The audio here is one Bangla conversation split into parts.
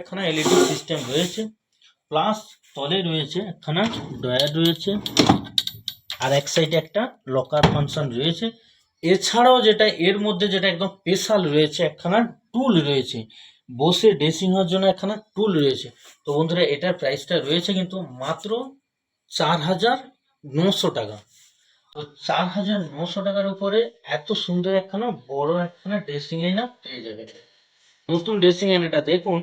একখানা এলইডি সিস্টেম রয়েছে প্লাস তলে রয়েছে একখানা ড্রয়ার রয়েছে, আর এক সাইডে একটা লকার ফাংশন রয়েছে। এছাড়াও যেটা, এর মধ্যে যেটা একদম স্পেশাল রয়েছে, একখানা টুল রয়েছে। বসে ড্রেসিং হওয়ার জন্য একখানা টুল রয়েছে। তো বন্ধুরা, এটার প্রাইসটা রয়েছে কিন্তু মাত্র চার হাজার নশো টাকা। তো চার হাজার নশো টাকার উপরে এত সুন্দর একখানা বড় একখানা ড্রেসিং আয়না পেয়ে যাবে। নতুন ড্রেসিং আয়নাটা দেখুন।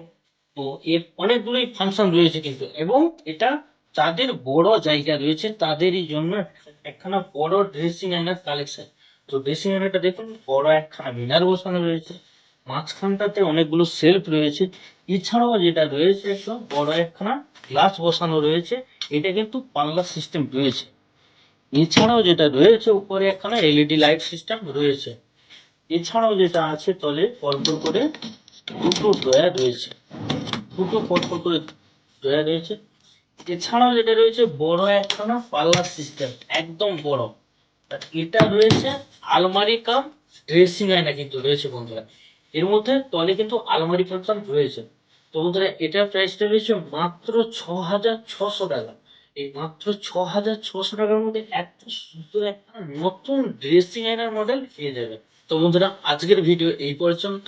তো এর অনেকগুলোই ফাংশন রয়েছে কিন্তু। এবং এটা তাদের বড় জায়গা রয়েছে, তাদেরই জন্য একখানা বড় ড্রেসিং আয়নার কালেকশন তো ড্রেসিং আয়নাটা দেখুন, বড় একখানা মিনার বসানো রয়েছে। মাঝখানটাতে অনেকগুলো সেলফ রয়েছে। এছাড়াও যেটা রয়েছে, একদম বড় একখানা গ্লাস বসানো রয়েছে। এটা কিন্তু পাল্লা সিস্টেম রয়েছে। এছাড়াও যেটা রয়েছে, উপরে একখানা এলইডি লাইট সিস্টেম রয়েছে। এছাড়াও যেটা আছে তলে পরপর করে দুটো ড্রয়ার রয়েছে। দুটো পরপর করে ড্রয়ার রয়েছে। এছাড়াও যেটা রয়েছে, বড় একখানা পাল্লা সিস্টেম একদম বড়। এটা রয়েছে আলমারি কাম ড্রেসিং আয়না কিন্তু রয়েছে বন্ধুরা। এর মধ্যে তলে কিন্তু আলমারি ফাংশন রয়েছে। তো বন্ধুরা, এটার প্রাইসটা রয়েছে মাত্র ছ হাজার ছশো টাকা। এই মাত্র ছ হাজার ছশো টাকার মধ্যে এত সুন্দর একটা নতুন ড্রেসিং আয়নার মডেল পেয়ে যাবে। তো বন্ধুরা, আজকের ভিডিও এই পর্যন্ত।